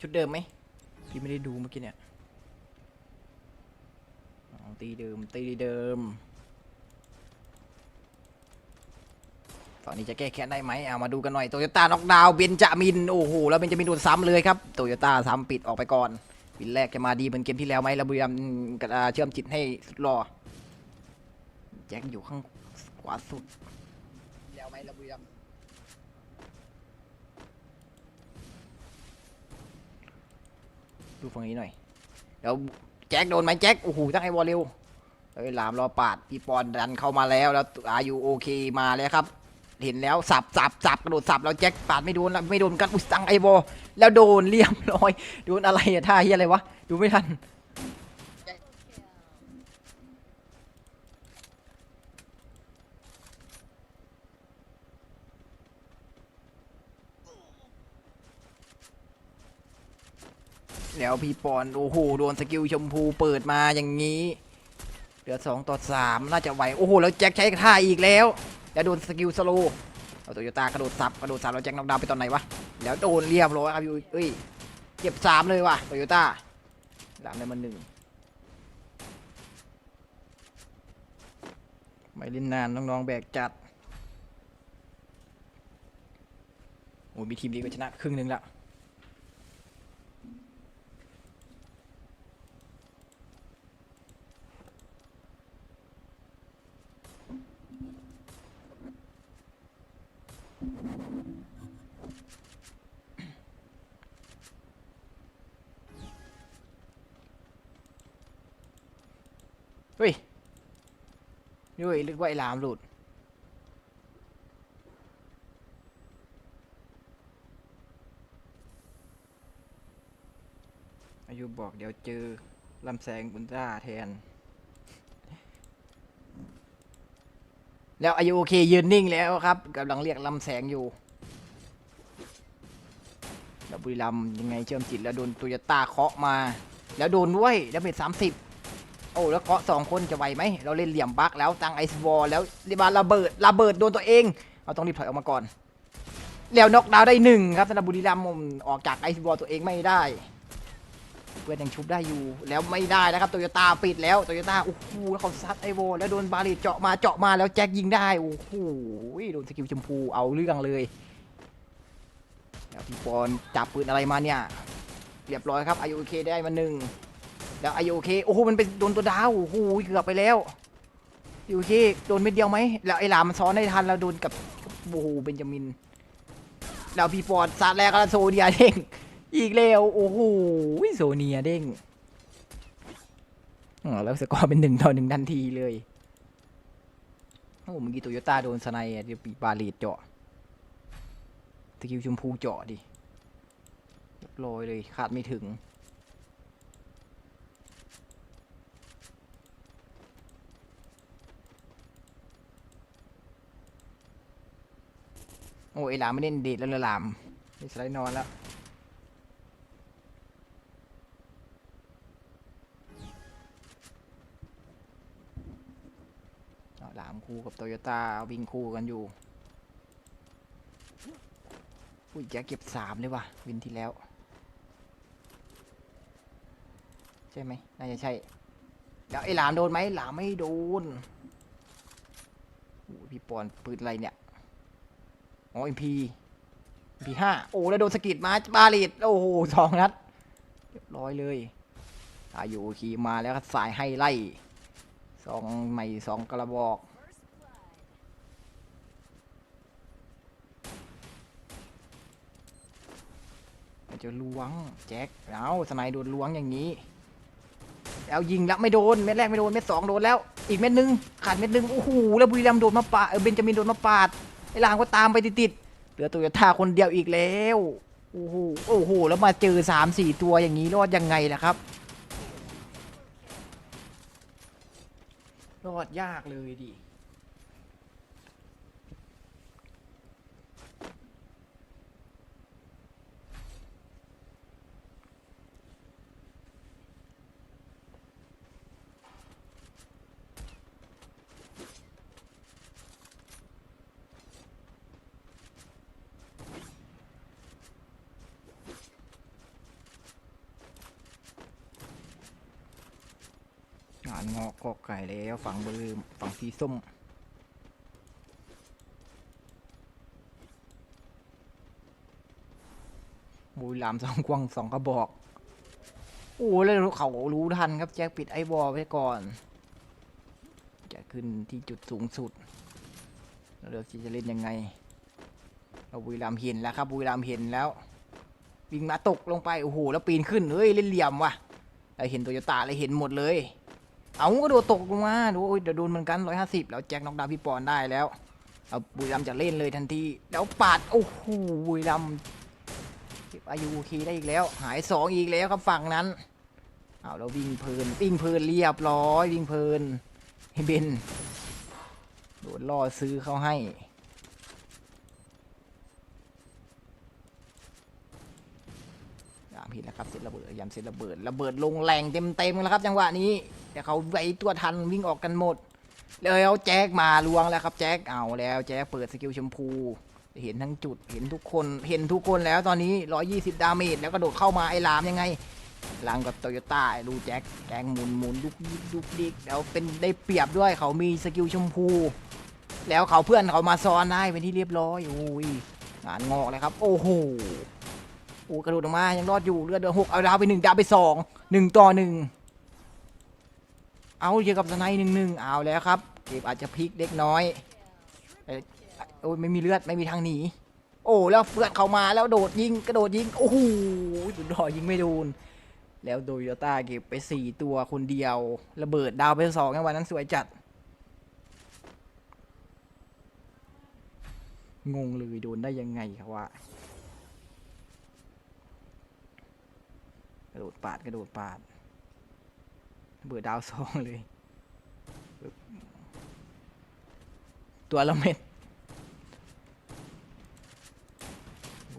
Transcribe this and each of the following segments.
ชุดเดิมไหมพี่ไม่ได้ดูเมื่อกี้เนี่ยตีเดิมตีเดิม ตอนนี้จะแก้แค้นได้ไหมเอามาดูกันหน่อยโตโยต้าน็อกดาวน์เบนจามินโอ้โหแล้วเบนจามินโดนซ้ำเลยครับโตโยต้าซ้ำปิดออกไปก่อนวินแรกจะมาดีเหมือนเกมที่แล้วไหมแล้วบุรีรัมย์กระเชื่อมจิตให้สุดรอแจ็คอยู่ข้างขวาสุดแล้วไหมแล้วบุรีรัม ดูฝั่งนี้หน่อยแล้วแจ็คโดนไหมแจ็คโอ้โหตั้งไอ้วอลเร็วเอ้ยหลามรอปาดปีปอนดันเข้ามาแล้วแล้วอายุโอเคมาแล้วครับ เห็นแล้วสับสับสับกระโดดสับแล้วแจ็คปาดไม่โดนแล้วไม่โดนกันอุยตั้งไอโบแล้วโดนเรียบร้อยโดนอะไรอะท่าเฮียอะไรวะดูไม่ทัน แล้วพี่ปอนโอ้โหโดนสกิลชมพูเปิดมาอย่างนี้เหลือสองต่อสามน่าจะไหวโอ้โหแล้วแจ็คใช้ท่าอีกแล้วแล้วโดนสกิลสโลว์เอาโตโยต้ากระโดดซับกระโดดซับแล้วแจ็คน็อกดาวน์ไปตอนไหนวะแล้วโดนเรียบร้อยครับยู่เอ้ยเก็บสามเลยว่ะโตโยต้าดามได้มาหนึ่งไม่เล่นนานน้องๆแบกจัดโอ้ยมีทีมดีก็ชนะครึ่งหนึ่งและ นี่เว้ยนึกว่าไอ้ลามหลุด อายุบอกเดี๋ยวเจอลำแสงบุญต้าแทน แล้วอายุโอเคยืนนิ่งแล้วครับกำลังเรียกลำแสงอยู่แล้วบุรีรัมย์ยังไงเชื่อมจิตแล้วโดนโตโยต้าเคาะมา แล้วโดนด้วยแล้วเป็นสามสิบ โอ้แล้วเคาะสองคนจะไหวไหมเราเล่นเหลี่ยมบักแล้วตั้งไอซ์บอลแล้วรีบาระเบิดระเบิดโดนตัวเองเราต้องรีบถอยออกมาก่อนแล้วน็อกดาวได้หนึ่งครับสำหรับบุรีรัมย์ผมออกจากไอซ์บอลตัวเองไม่ได้ เพื่อนยังชุบได้อยู่แล้วไม่ได้นะครับโตโยต้าปิดแล้วโตโยต้าโอ้โหแล้วเขาซัดไอโวแล้วโดนบาลีเจาะมาเจาะมาแล้วแจ็คยิงได้โอ้โหโดนสกิลชมพูเอาเรื่องเลยแล้วพี่ปอนจับปืนอะไรมาเนี่ยเรียบร้อยครับไอโอเคได้มาหนึ่ง แล้วไอโอเคโอ้โหมันเป็นโดนตัวดาวโอ้โหเกือบไปแล้วไอโอเคโดนเม็ดเดียวไหมแล้วไอหลามมันซ้อนได้ทันแล้วโดนกับโอ้โหเบนจามินแล้วพี่ปอนซัดแรกก็โซเดียเด้งอีกแล้วโอ้โหโซเนียเด้งอ๋อแล้วสกอร์เป็นหนึ่งต่อหนึ่งทันทีเลยโอ้เมื่อกี้โตโยต้าโดนสไนเดียปีบาลีดเจาะตะคิวชมพูเจาะดิเรียบร้อยเลยคาดไม่ถึง อ้ยไอ้หลามไม่เล่นเดทแล้วเลยหลามไม่สไลด์นอนแล้วหลามคู่กับโตโยต้าวิ่งคู่กันอยู่อุ้ยแจ็คเก็บสามเลยว่ะ วินที่แล้ว ใช่ไหมน่าจะใช่แล้วไอ้หลามโดนไหมหลามไม่โดนโอ้พี่ปอนปืนอะไรเนี่ย อ๋อเอ็มพีพีห้าโอ้แล้วโดนสกิดมาบาลีดโอ้โหสองนัดเรียบร้อยเลยอายุขี่มาแล้วก็สายให้ไล่สองใหม่สองกระบอกจะล้วงแจ็คเอาสไนด์โดนล้วงอย่างนี้ แล้วยิงแล้วไม่โดนเม็ดแรกไม่โดนเม็ดสองโดนแล้ว อีกเม็ดนึงขาดเม็ดนึงโอ้โหแล้วบุรีรัมโดนมาปาเออเบนจามินโดนมาปาด ไอ้ลางก็ตามไปติดๆเหลือโตโยต้าคนเดียวอีกแล้วโอ้โหโอ้โหแล้วมาเจอสามสี่ตัวอย่างนี้รอดยังไงล่ะครับ รอดยากเลยดิานงอกกอกไก่แล้วฝั่งเบอร์ฝั่งสีส้มบุรีรัมสองกวงสองกระบอก โอ้แล้วเขารู้ทันครับแจ็คปิดไอ้บอลไว้ก่อน จะขึ้นที่จุดสูงสุดแล้วเดี๋ยวจะเล่นยังไงเราบุรีรัมเห็นแล้วครับบุรีรัมเห็นแล้ววิ่งมาตกลงไป โอ้โห แล้วปีนขึ้น เฮ้ย เล่นเหลี่ยมว่ะเราเห็นโตโยต้าเลยเห็นหมดเลย เอาก็โดดตกลงมาดูโอ้ยเดี๋ยวโดนเหมือนกันร้อยห้าสิบแล้วแจ็คน็อกดาวน์พี่ปอนได้แล้วเอาบุรีรัมจะเล่นเลยทันทีแล้วปาดโอ้โหบุรีรัมย์เก็บอายุคีได้อีกแล้ว หายสองอีกแล้วครับฝั่งนั้นเอาแล้ววิ่งเพลินวิ่งเพลินเรียบร้อยวิ่งเพลินให้เบนโดนล่อซื้อเขาให้ยามผิดแล้วครับเสร็จระเบิดยามเสร็จระเบิดระเบิดลงแรงเต็มเต็มๆแล้วครับ จังหวะนี้ แต่เขาไวตัวทันวิ่งออกกันหมด เลยเอาแจ็คมาลวงแล้วครับแจ็คเอาแล้วแจ็คเปิดสกิลชมพู เห็นทั้งจุดเห็นทุกคนเห็นทุกคนแล้วตอนนี้ 120 ดาเมจแล้วก็โดดเข้ามาไอ้ลามยังไงลังกับโตโยต้าดูแจ็คแกงหมุนหมุนดุกดิกดุกดิกแล้วเป็นได้เปรียบด้วยเขามีสกิลชมพู แล้วเขาเพื่อนเขามาซ้อนได้เป็นที่เรียบร้อยโอ้ยงานงอกเลยครับ โอ้โหโอ้กระโดดออกมายังรอดอยู่เลือดเดือหกเอาดาวไปหนึ่งดาวไปสองหนึ่งต่อหนึ่ง เอาเจอกับสไนด์หนึ่งหนึ่งเอาแล้วครับ เกมอาจจะพลิกเล็กน้อยเอ้ยโอ้ยไม่มีเลือดไม่มีทางหนี โอ้แล้วเพื่อนเขามาแล้วโดดยิงกระโดดยิงโอ้โหสุดยอยิงไม่โดน แล้วโดยต้าเก็บไปสี่ตัวคนเดียว ระเบิดดาวไปสองในวันนั้นสวยจัด งงเลยโดนได้ยังไงครับว่ากระโดดปาดกระโดดปาด เบิดดาวสองเลย ตัวละเม็ด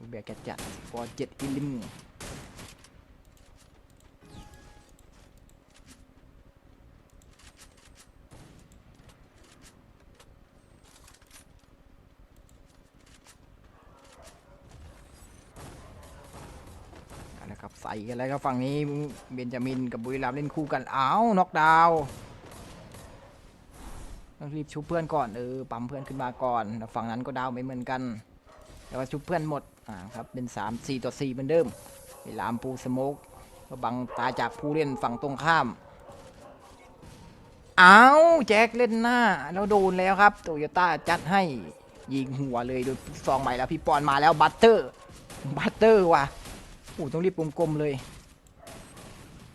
เบียแบกแกจัดพอเจ็ดอิลิมเอาละครับใส่กันแล้วครับฝั่งนี้เบนจามินกับบุรีรัมย์เล่นคู่กันอ้าวน็อกดาวน์ต้องรีบชุบเพื่อนก่อนเออปั๊มเพื่อนขึ้นมาก่อนแล้วฝั่งนั้นก็ดาวไม่เหมือนกันแล้วก็ชุบเพื่อนหมดอ่าครับเป็นสามสี่ต่อสี่เหมือนเดิมบุรีรัมปูสโมกก็บังตาจากผู้เล่นฝั่งตรงข้ามอ้าวแจ็คเล่นหน้าแล้วโดนแล้วครับโตโยต้าจัดให้ยิงหัวเลยโดยซองใหม่แล้วพี่ปอนมาแล้วบัตเตอร์บัตเตอร์ว่ะ โอ้ต้องรีบกลมๆเลย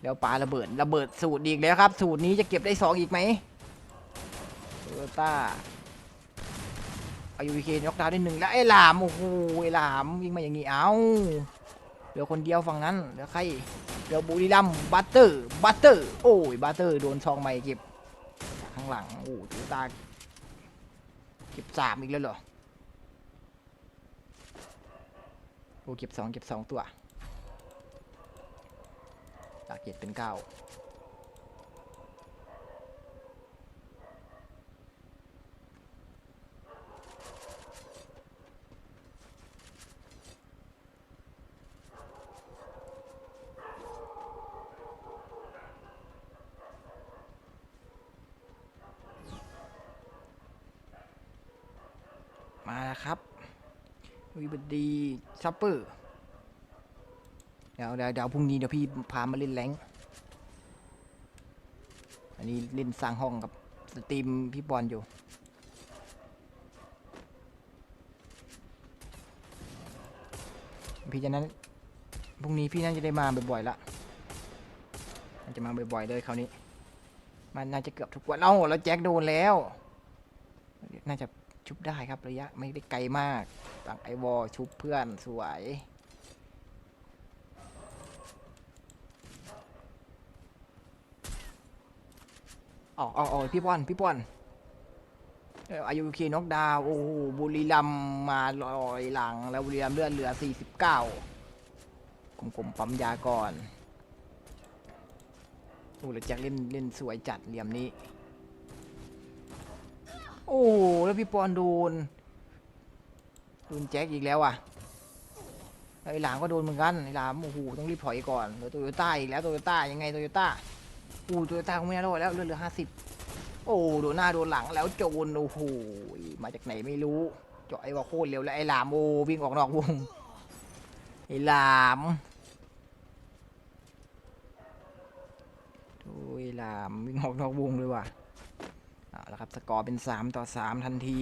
แล้วปลาระเบิดระเบิดสูตรอีกแล้วครับ สูตรนี้จะเก็บได้สองอีกไหมโตโยต้าอายุวีเคนยกดาวได้หนึ่งแล้วไอ้หลามโอ้โหไอ้หลามยิงมาอย่างนี้เอาเหลือคนเดียวฝั่งนั้นเหลือใครเหลือบุรีรัมบัตเตอร์บัตเตอร์โอ้ยบัตเตอร์โดนซองใหม่เก็บจากข้างหลังโอ้โตโยต้าเก็บสามอีกแล้วเหรอโอ้เก็บสองเก็บสองตัว จากเจ็ดเป็นเก้ามาแล้วครับ วิบดีซัปเปอร์ เดี๋ยวเดี๋ยวเดี๋ยวพรุ่งนี้เดี๋ยวพี่พามาเล่นแรงอันนี้เล่นสร้างห้องกับสตรีมพี่บอลอยู่ พี่จะนั้นพรุ่งนี้พี่น่าจะได้มาบ่อยๆละน่าจะมาบ่อยๆเลยคราวนี้ มันน่าจะเกือบทุกวันเอ้าแล้วแจ็คโดนแล้ว น่าจะชุบได้ครับระยะไม่ได้ไกลมากต่างไอวอลชุบเพื่อนสวย ออกออกออกพี่บอลพี่บอลอ่อายุเคน็อกดาวโอ้โหบุรีรัมมาลอยหลัง แล้วบุรีรัมเลือดเหลือ 49กลมๆปั๊มยาก่อนโอ้แล้วแจ็คเล่นเล่นสวยจัดเหลี่ยมนี้ โอ้โหแล้วพี่ปอนโดนโดนแจ็คอีกแล้วอะไอหลามก็โดนเหมือนกันไอหลามโอ้โหต้องรีบถอยก่อนแล้วโตโยต้าอีกแล้วโตโยต้ายังไงโตโยต้า อู้ตัวตาคงไม่น่ารอดแล้วเลือดเหลือห้าสิบโอ้โดนหน้าโดนหลังแล้วโจนโอ้โหมาจากไหนไม่รู้เจาะไอ้ว่าโคตรเร็วแล้วไอ้หลามโอ้วิ่งออกนอกวงไอ้หลามโอ้ยหลามวิ่งออกนอกวงเลยว่ะเอาละครับสกอร์เป็นสามต่อสามทันที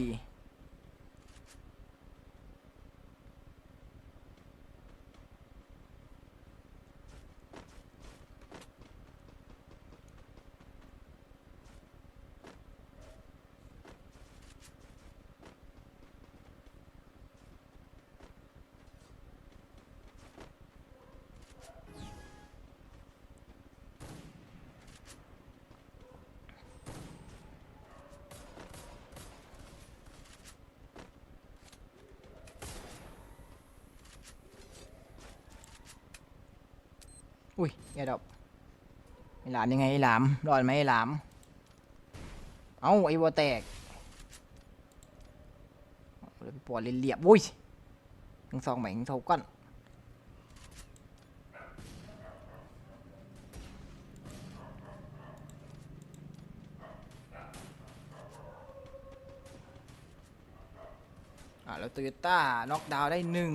อุ้ยแกดอกไอ้หลามยังไงไอ้หลามรอดไหมไอ้หลาม เอ้าไอ้วัวแตกเอาเลยไปปวดเรียบอุ้ยทั้งสองแหม่งเท่ากันอะแล้วโตโยต้าน็อกดาวน์ได้หนึ่ง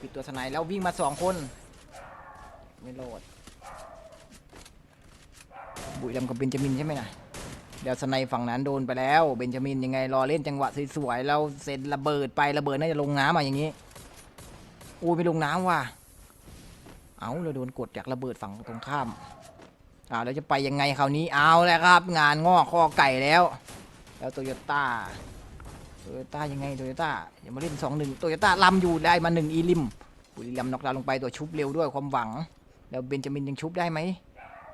ปิดตัวสไนด์แล้ววิ่งมาสองคน ไม่โหลด บุรีรัมย์กับเบนจามินใช่ไหมนะเดี๋ยวสไนฝั่งนั้นโดนไปแล้ว เบนจามินยังไงรอเล่นจังหวะสวยๆแล้วเซ็นระเบิดไประเบิดน่าจะลงน้ำอะอย่างนี้อุ้ไม่ลงน้ำว่ะ เอาเราโดนกดจากระเบิดฝั่งตรงข้ามอ่าแล้วจะไปยังไงคราวนี้เอาแล้วครับ งานงอกข้อไก่แล้ว แล้วโตโยต้าโตโยต้ายังไงโตโยต้าอย่ามาเล่นสองหนึ่งโตโยต้าลำอยู่ได้มาหนึ่งอีลิมบุรีรัมย์น็อกดาวลงไปตัวชุบเร็วด้วยความหวัง แล้วเบนจามินยังชุบได้ไหม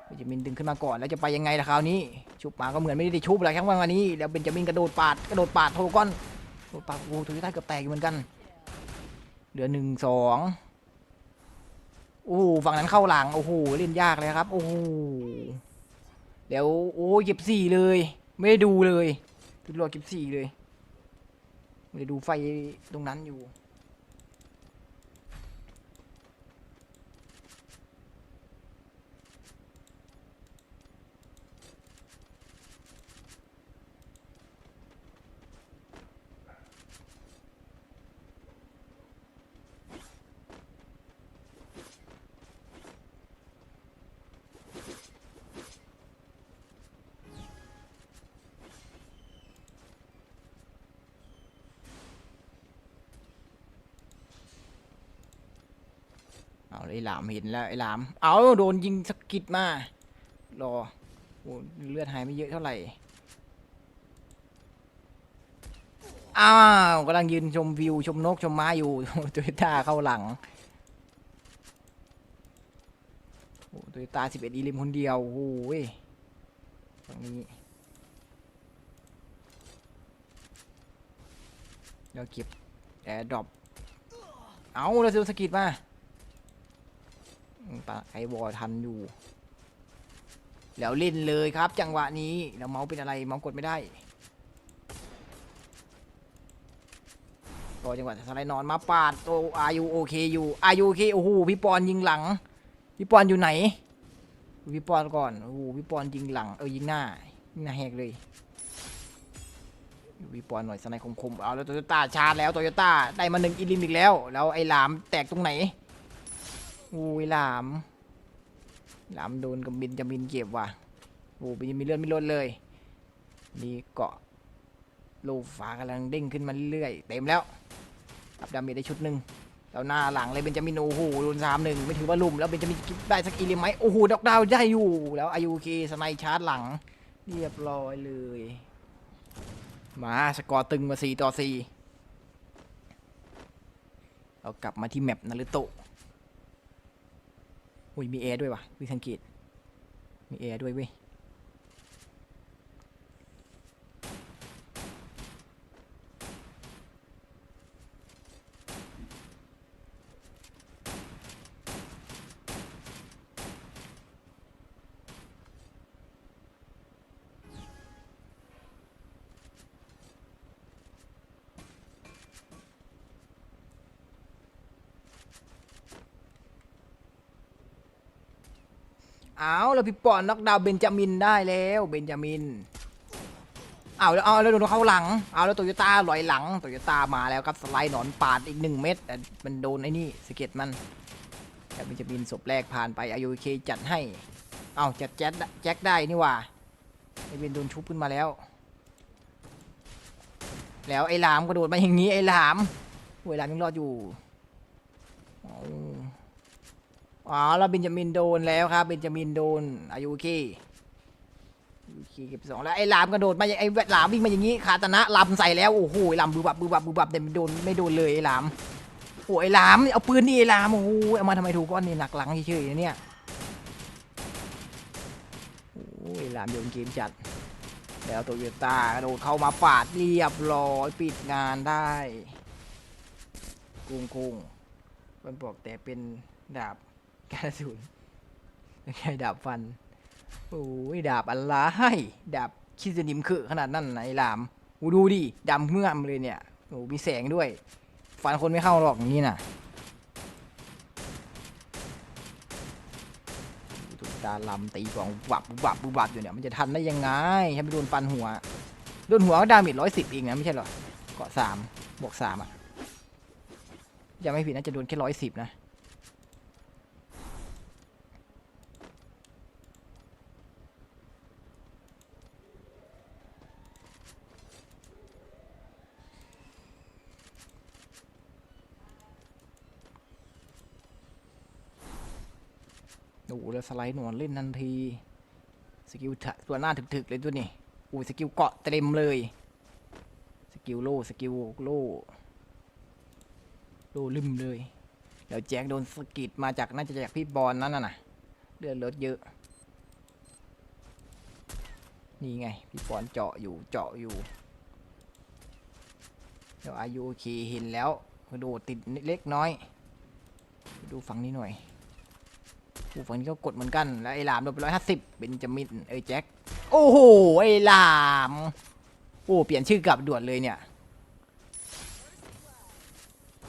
เบนจามินดึงขึ้นมาก่อนแล้วจะไปยังไงล่ะคราวนี้ ชุบมาก็เหมือนไม่ได้ชุบอะไรครั้งวันนี้ แล้วเบนจามินกระโดดปาดกระโดดปาดโทก้อนกระโดดปาดโอ้โหโทยต้าเกือบแตกอยู่เหมือนกัน เหลือหนึ่งสองโอ้โหฝั่งนั้นเข้าหลังโอ้โหเล่นยากเลยครับ โอ้โหเดี๋ยวโอ้เก็บสี่เลย ไม่ได้ดูเลยทุกรอเก็บสี่เลยไม่ได้ดูไฟตรงนั้นอยู่ ไอ้หลามเห็นแล้วไอ้หลาม เอาโดนยิงสกิดมารอโอ้เลือดหายไม่เยอะเท่าไหร่ อ้าวกำลังยืนชมวิวชมนกชมม้าอยู่ โตโยต้าเข้าหลังโอ้โตโยต้าสิบเอ็ดอีลิมคนเดียวโอ้ยฝั่งนี้เดี๋ยวเก็บแอร์ดรอปเอาแล้วซื้อสกิดมา ปะไอวอลทันอยู่ แล้วเล่นเลยครับ จังหวะนี้แล้วเมาส์เป็นอะไรเมาส์กดไม่ได้รอจังหวะสไลด์นอนมาปาดโออายุโอเคอยู่อายุโอเคโอ้โหพี่ปอนยิงหลัง พี่ปอนอยู่ไหนพี่ปอนก่อนโอ้โหพี่ปอนยิงหลังเออยิงหน้าหน้าแหกเลยดูพี่ปอนหน่อยสไลด์คมๆเอาแล้วโตโยต้าชาร์จแล้วโตโยต้าได้มาหนึ่งอิลิมอีกแล้ว แล้วไอ้หลามแตกตรงไหน อุ้ยหลาม หลามโดนกับบินจะบินเก็บว่ะโอ้บินมีเลือดไม่ลดเลยนี่เกาะโลฟ้ากำลังเด้งขึ้นมาเรื่อยเต็มแล้วอับดาเมจได้ชุดหนึ่งแล้วหน้าหลังเลยเบนจามินโอ้โหโดนสามหนึ่งไม่ถือว่าลุ่มแล้วเบนจามินได้สักอีลิมไหมโอ้โหดอกดาวได้อยู่แล้วอายุเคสไนชาร์จหลัง เรียบร้อยเลย มาสกอร์ตึงมาสี่ต่อสี่เรากลับมาที่แมปนารุโตะ อุ้ยมีเอด้วยวะวิสังเกตมีเอด้วยเว้ย เอาแล้วพี่ปอนน็อกดาวเบนจามินได้แล้วเบนจามินเอาแล้วเอาแล้วโดนเข้าหลังเอาแล้วโตโยต้าลอยหลังโตโยต้ามาแล้วครับสไลด์หนอนปาดอีกหนึ่งเม็ดแต่มันโดนไอ้นี่สเก็ตมันแต่เบนจามินศพแรกผ่านไปอายุเคจัดให้เอาจัดแจ็คแจ็คได้นี่ว่าไอเบนโดนชุบขึ้นมาแล้ว แล้วไอ้หลามกระโดดมาอย่างนี้ไอ้หลามโอ้ยหลายังรอดอยู่ อ๋อแล้วเบนจามินโดนแล้วครับเบนจามินโดนอายุคอายุเคเก็บสองแล้วไอ้หลามกระโดดมาอย่างไอ้หลามวิ่งมาอย่างนี้คาตนะลำใส่แล้วโอ้โหหลามบือบับบือบับบือบับแต่ไม่โดนไม่โดนเลยไอ้หลามโอ้ยไอ้หลามเอาปืนนี่ไอ้หลามโอ้โหเอามาทำไมถูกก้อนนี่หนักหลังเฉยๆเนี่ยโอ้ยหลามโยนเกมจัดแล้วโตโยต้ากระโดดเข้ามาปาดเรียบร้อยปิดงานได้กุ้งกุ้งมันบอกแต่เป็นดาบ กระสุนไม่ดาบฟัน โอ้ยดาบอะไรดาบคิดสนิมคือขนาดนั้นไหนลามอดูดิดำเมื่อมเลยเนี่ยโอ้มีแสงด้วย ฟันคนไม่เข้าหรอกอย่างนี้น่ะถูกตาลำตีกองวับวับวับอยู่เนี่ยมันจะทันได้ยังไงให้ไปโดนฟันหัวโดนหัวก็ดาเมจร้อยสิบเองนะไม่ใช่หรอเกาะสามบวกสามอะยังไม่ผิดนะจะโดนแค่ร้อยสิบนะ โอ้โหแล้วสไลด์หนอนเล่นทันที สกิลตัวหน้าถึกๆเลยตัวนี้โอ้ยสกิลเกาะเต็มเลย สกิลโล่สกิลโล่โล่ลืมเลย เดี๋ยวแจ็คโดนสกิดมาจากน่าจะจากพี่บอลนั่นน่ะนะเลือดลดเยอะ นี่ไง พี่บอลเจาะอยู่เจาะอยู่ เดี๋ยวอายุโอเคเห็นแล้วกระโดดติดเล็กน้อย ดูฝั่งนี้หน่อย อูฝั่งนี้ก็กดเหมือนกันแล้วไอ้หลามโดนไปร้อยห้าสิบเบนจามินเอ้ยแจ็คโอ้โหไอ้หลามโอ้เปลี่ยนชื่อกลับด่วนเลยเนี่ย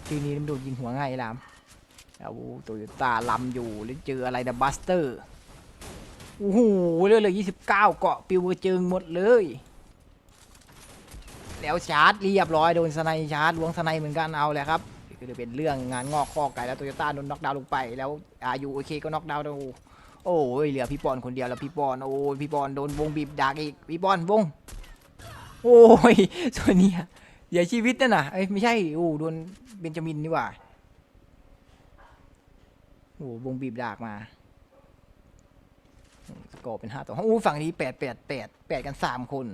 ชื่อนี้มันโดนยิงหัวง่ายไอ้หลามแล้วโตโยต้าลำอยู่แล้วเจออะไรนะบัสเตอร์โอ้โหเรื่อยเลยยี่สิบเก้าเกาะปิวกระเจิงหมดเลย แล้วชาร์จเรียบร้อยโดนสไนชาร์จล้วงสไนเหมือนกันเอาแหละครับ ก็จะเป็นเรื่องงานงอกข้อไก่แล้วโตโยต้าโดนน็อกดาวน์ลงไป แล้วอายุโอเคก็น็อกดาวน์ดูโอ้ยเหลือพี่ปอนคนเดียวแล้วพี่ปอนโอ้ยพี่ปอนโดนวงบีบดักอีกพี่ปอนวง โอ้ยส่วนนี้ยเสียชีวิตนั่นน่ะเอ้ยไม่ใช่โอ้โดนเบนจามินนี่หว่าโอ้วงบีบดักมาสกอร์เป็นห้าต่อห้าโอ้ฝั่งนี้แปดแปดแปดแปดกันสามคน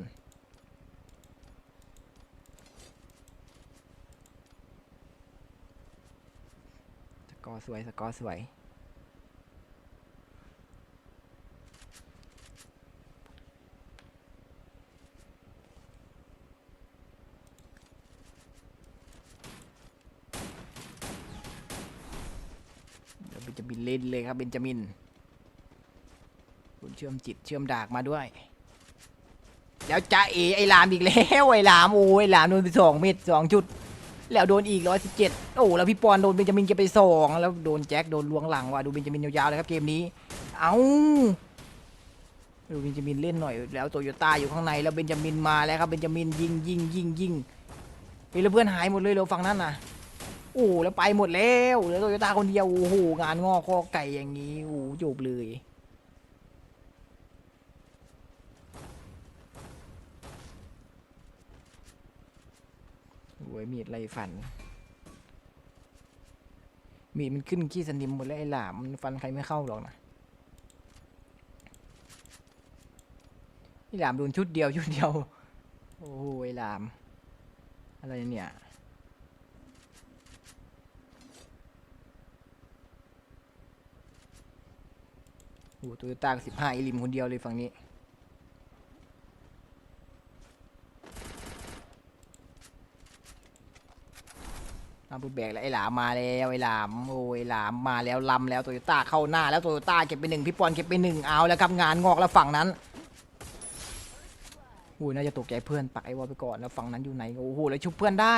อร์สวย สกอร์สวย เดี๋ยวเบนจามินเล่นเลยครับเบนจามิน คุณเชื่อมจิตเชื่อมดากมาด้วย แล้วจ้าเอไอลามอีกแล้วไอลามโอ้ยลามโดนไปสองเม็ดสองจุด แล้วโดนอีกร้อยสิบเจ็ดโอ้แล้วพี่ปอนโดนเบนจามินเก็บไปสองแล้วโดนแจ็คโดนลวงหลังว่ะดูเบนจามินยาวๆเลยครับเกมนี้ เอาดูเบนจามินเล่นหน่อย แล้วโตโยต้าอยู่ข้างในแล้วเบนจามินมาแล้วครับเบนจามินยิงยิงยิงยิงเฮ้ยแล้วเพื่อนหายหมดเลยเราฝั่งนั้นนะโอ้แล้วไปหมดแล้วเหลือโตโยต้าคนเดียวโอ้โหงานงอกข้อไก่อย่างนี้โอ้โหจบเลย โอ้ยมีดไรฟัน มีดมันขึ้นขี้สนิมหมดแล้วไอ้หลามมันฟันใครไม่เข้าหรอกนะไอ้หลามโดนชุดเดียวชุดเดียว โอ้โหไอ้หลาม อะไรเนี่ยโอ้โหตโยต้าสิบห้าอิลิมคนเดียวเลยฝั่งนี้ เอาไปแบกแล้วไอ้หลามมาแล้วไอ้หลามโอ้ยหลามมาแล้วลำแล้วโตโยต้าเข้าหน้าแล้วโตโยต้าเก็บไปหนึ่งพี่ปอนเก็บไปหนึ่งเอาแล้วครับงานงอกแล้วฝั่งนั้นอุ้ยน่าจะตกใจเพื่อนปักไอ้วอลไปก่อนแล้วฝั่งนั้นอยู่ไหนโอ้โหแล้วชุบเพื่อนได้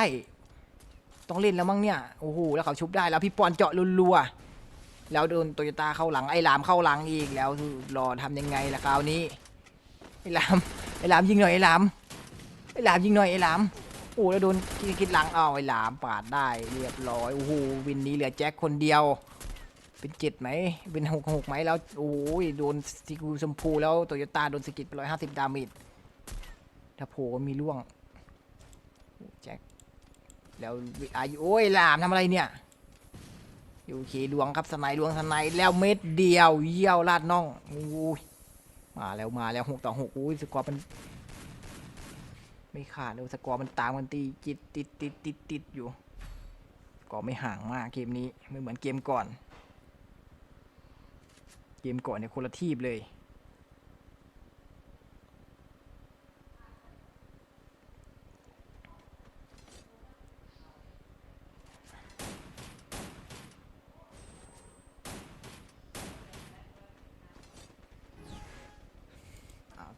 ต้องเล่นแล้วมั้งเนี่ยโอ้โหแล้วเขาชุบได้แล้วพี่ปอนเจาะรัวๆแล้วโดนโตโยต้าเข้าหลังไอ้หลามเข้าหลังอีกแล้วรอทำยังไงล่ะคราวนี้ไอ้หลามไอ้หลามยิงหน่อยไอ้หลามไอ้หลามยิงหน่อยไอ้หลาม โอ้แล้วโดนคิดคิดหลังเอาไอ้หลามปาดได้เรียบร้อยโอ้โหวินนี้เหลือแจ็คคนเดียว เป็นเจ็ดไหมเป็นหกหกไหมแล้วโอ้ยโดนสกิลชมพูแล้วโตโยต้าโดนสกิดไปร้อยห้าสิบดาเมจถ้าโผล่มีล่วงแจ็คแล้วอายุโอ้ยหลามทำอะไรเนี่ยอยู่เคดวงครับสไนด์ดวงสไนด์แล้วเม็ดเดียวเยี่ยวลาดน่องโอ้ยมาแล้วมาแล้วหกต่อหกโอ้ยสกอร์มัน ไม่ขาดเลยสกอร์มันตามกันตีจิตติดติดติดติดอยู่สกอร์ไม่ห่างมากเกมนี้ไม่เหมือนเกมก่อน เกมก่อนเนี่ยคนละทีบเลย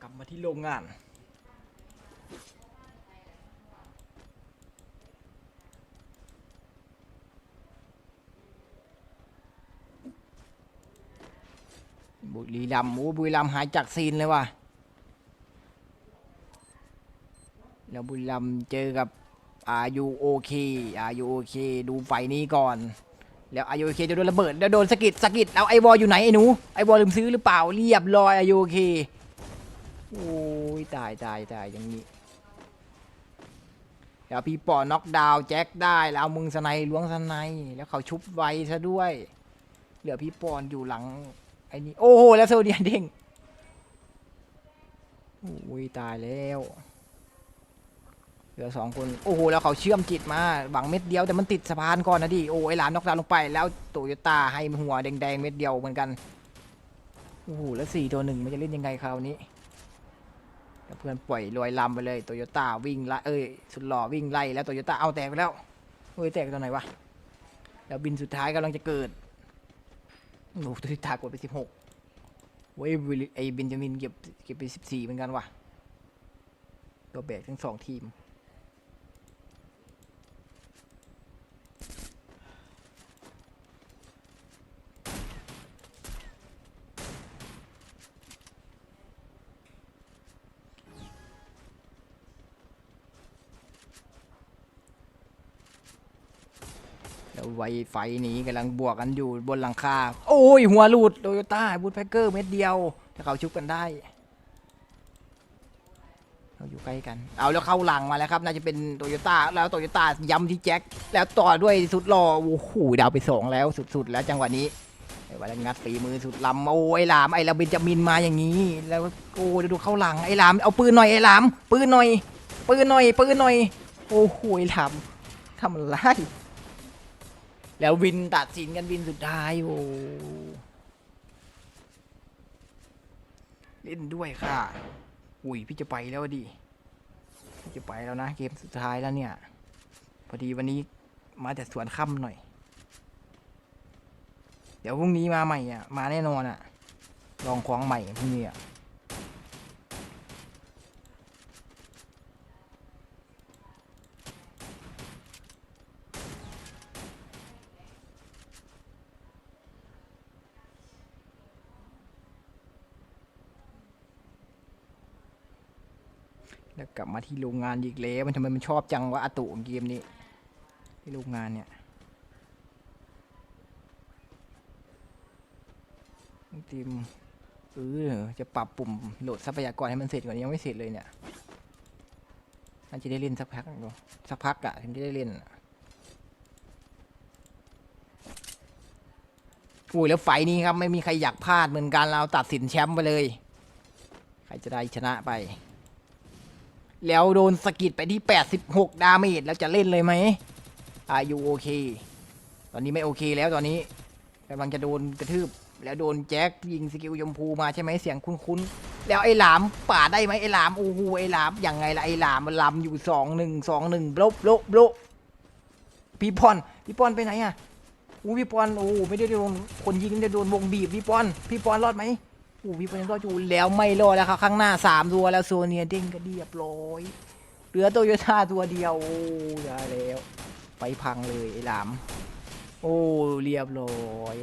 กลับมาที่โรงงาน บุรีรัมย์โอ้บุรีรัมย์หายจากซีนเลยว่ะแล้วบุรีรัมย์เจอกับอายุโอเคอายุโอเคดูไฟนี้ก่อน แล้วอายุโอเคจะโดนระเบิดแล้วโดนสะกิดสะกิดแล้วไอวอลอยู่ไหนไอ้หนูไอวอลลืมซื้อหรือเปล่าเรียบร้อยอายุโอเคโอ้ยตายตายตายอย่างนี้แล้วพี่ปอน็อกดาวแจ็คได้แล้วเอามึงสไนล้วงสไนแล้วเขาชุบไวซะด้วย เหลือพี่ปอนอยู่หลัง ไอ้นี่โอ้โหแล้วโซเดียนเด้งโอ้ยตายแล้วเหลือสองคนโอ้โหแล้วเขาเชื่อมจิตมาหวังเม็ดเดียวแต่มันติดสะพานก่อนนะดิโอ้ยหลานนอกดาวลงไปแล้วโตโยต้าให้หัวแดงๆเม็ดเดียวเหมือนกันโอ้โหแล้วสี่ตัวหนึ่งมันจะเล่นยังไงคราวนี้เพื่อนปล่อยลอยลำไปเลยโตโยต้าวิ่งไล่เอ้ยสุดหล่อวิ่งไล่แล้วโตโยต้าเอาแตกไปแล้วโอ้ยแตกตัวไหนวะแล้วบินสุดท้ายกำลังจะเกิด โอ้ตัวที่ตากดไปสิบหกเว้ยไอ้เบนจามินเก็บเก็บไปสิบสี่เหมือนกันว่ะตัวแบกทั้งสองทีม ไวไฟนี้กำลังบวกกันอยู่บนหลังคา โอ้ย หัวหลุดโตโยต้าบูทแพคเกอร์เม็ดเดียวถ้าเขาชุบกันได้เราอยู่ใกล้กัน เอาแล้วเข้าหลังมาแล้วครับ น่าจะเป็นโตโยต้าแล้วโตโยต้าย้ำที่แจ็ค แล้วต่อด้วยสุดหล่อโอ้โหดาวไปสองแล้วสุดๆ แล้วจังหวะนี้ไอ้วันงัดฝีมือสุดลำโอ้ไอ้หลามไอ้ลาเบนจามินมาอย่างนี้ แล้วโอ้ดูเข้าหลังไอ้หลามเอาปืนหน่อยไอ้หลามปืนหน่อยปืนหน่อยปืนหน่อย โอ้โหไอ้หลามทำอะไร แล้ววินตัดสินกันวินสุดท้ายโอ้เล่นด้วยค่ะ อุ้ยพี่จะไปแล้วดิ พี่จะไปแล้วนะ เกมสุดท้ายแล้วเนี่ย พอดีวันนี้มาแต่สวนค่ำหน่อย เดี๋ยวพรุ่งนี้มาใหม่อะ มาแน่นอนอะ ลองคล้องใหม่พรุ่งนี้อะ แล้วกลับมาที่โรงงานอีกแล้วมันทำไมมันชอบจังวะอาตุของเกมนี้ที่โรงงานเนี่ยทีมเออจะปรับปุ่มโหลดทรัพยากรให้มันเสร็จก่อนยังไม่เสร็จเลยเนี่ยน่าจะได้เล่นสักพักดูสักพักอะถึงจะได้เล่นอะอุ้ยแล้วไฟนี้ครับไม่มีใครอยากพลาดเหมือนกันเราตัดสินแชมป์ไปเลย ใครจะได้ชนะไป แล้วโดนสกิดไปที่ 86 ดาเมจแล้วจะเล่นเลยไหมอายุโอเค ตอนนี้ไม่โอเคแล้วตอนนี้กำลังจะโดนกระทืบ แล้วโดนแจ็คยิงสกิลยมพูมาใช่ไหมเสียงคุ้นๆ แล้วไอ้หลามป่าได้ไหมไอ้หลามโอ้โหไอ้หลามยังไงล่ะไอ้หลามมันลำอยู่สองหนึ่งสองหนึ่งบลบลบบลบพี่ปอนพี่ปอนไปไหนอะอู้พี่ปอนโอ้ไม่ได้โดนคนยิงไม่ได้โดนวงบีบพี่ปอนพี่ปอนรอดไหม อ้พี่ปอนยังรอดอยู่แล้วไม่รอดแล้วครับข้างหน้าสามตัวแล้วโซเนียเด้งก็เรียบร้อยเหลือโตโยต้าตัวเดียวโอ้ยแล้ว ไปพังเลยไอ้หลามโอ้เรียบร้อย